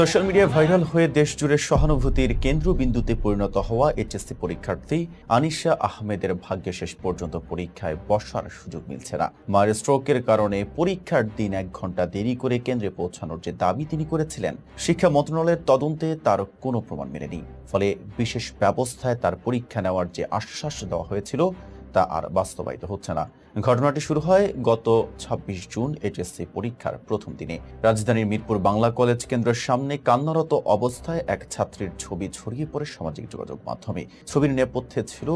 Social মিডিয়ায় viral হয়ে দেশজুড়ে সহানুভূতির কেন্দ্রবিন্দুতে পরিণত হওয়া এইচএসসি পরীক্ষার্থী আনিশা আহমেদের ভাগ্যে শেষ পর্যন্ত পরীক্ষায় বসার সুযোগ মিলছে না। মায়ের স্ট্রোকের কারণে পরীক্ষার দিন এক ঘণ্টা দেরি করে কেন্দ্রে পৌঁছানোর যে দাবি তিনি করেছিলেন, শিক্ষা মন্ত্রণালয়ের তদন্তে তার কোনো প্রমাণ মেলেনি। ফলে বিশেষ ব্যবস্থায় তার পরীক্ষা নেওয়ার যে আশ্বাস দেওয়া হয়েছিল তা আর বাস্তবায়িত হচ্ছে না। ঘটনাটি শুরু হয় গত ২৬ জুন এইচএসসি পরীক্ষার প্রথম দিনে। রাজধানীর মিরপুর বাংলা কলেজ কেন্দ্রের সামনে কান্নারত অবস্থায় এক ছাত্রীর ছবি ছড়িয়ে পড়ে সামাজিক যোগাযোগ মাধ্যমে। ছবির নেপথ্যে ছিল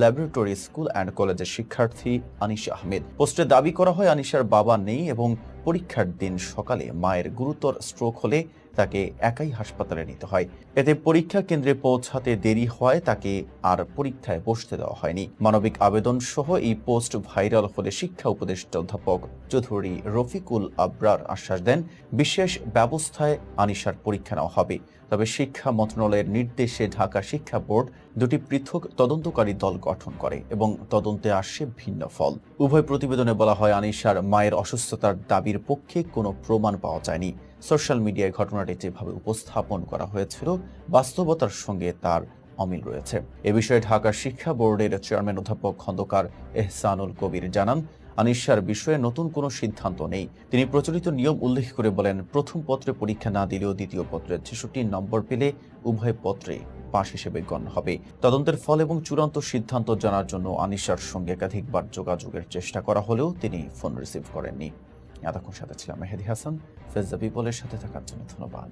ল্যাবরেটরি স্কুল অ্যান্ড কলেজের শিক্ষার্থী আনিশা আহমেদ। পোস্টে দাবি করা হয়, আনিশার বাবা নেই এবং পরীক্ষার দিন সকালে মায়ের গুরুতর স্ট্রোক হলে তাকে একাই হাসপাতালে নিতে হয়। এতে পরীক্ষা কেন্দ্রে পৌঁছাতে দেরি হয় তাকে আর পরীক্ষায় বসতে দেওয়া হয়নি। মানবিক আবেদন সহ এই পোস্ট ভাইরাল হলে শিক্ষা উপদেষ্টা অধ্যাপক চৌধুরী রফিকুল আবরার আশ্বাস দেন, বিশেষ ব্যবস্থায় আনিশার পরীক্ষা নেওয়া হবে। তবে শিক্ষা মন্ত্রণালয়ের নির্দেশে ঢাকা শিক্ষা বোর্ড দুটি পৃথক তদন্তকারী দল গঠন করে এবং তদন্তে আসে ভিন্ন ফল। উভয় প্রতিবেদনে বলা হয় আনিশার মায়ের অসুস্থতার দাবির পক্ষে কোনো প্রমাণ পাওয়া যায়নি। সোশ্যাল মিডিয়ায় ঘটনাটি যেভাবে উপস্থাপন করা হয়েছিল, বাস্তবতার সঙ্গে তার অমিল রয়েছে। এ বিষয়ে ঢাকা শিক্ষা বোর্ডের চেয়ারম্যান অধ্যাপক খন্দকার এহসানুল কবির জানান, আনিশার বিষয়ে নতুন কোনো সিদ্ধান্ত নেই। তিনি প্রচলিত নিয়ম উল্লেখ করে বলেন, প্রথম পত্রে পরীক্ষা না দিলেও দ্বিতীয় পত্রের ছেষট্টি নম্বর পেলে উভয় পত্রে পাশ হিসেবে গণ্য হবে। তদন্তের ফল এবং চূড়ান্ত সিদ্ধান্ত জানার জন্য আনিশার সঙ্গে একাধিকবার যোগাযোগের চেষ্টা করা হলেও তিনি ফোন রিসিভ করেননি। এতক্ষণ সাথে ছিলাম। মেহেদি হাসান ফেজা পিপলের সাথে থাকার জন্য ধন্যবাদ।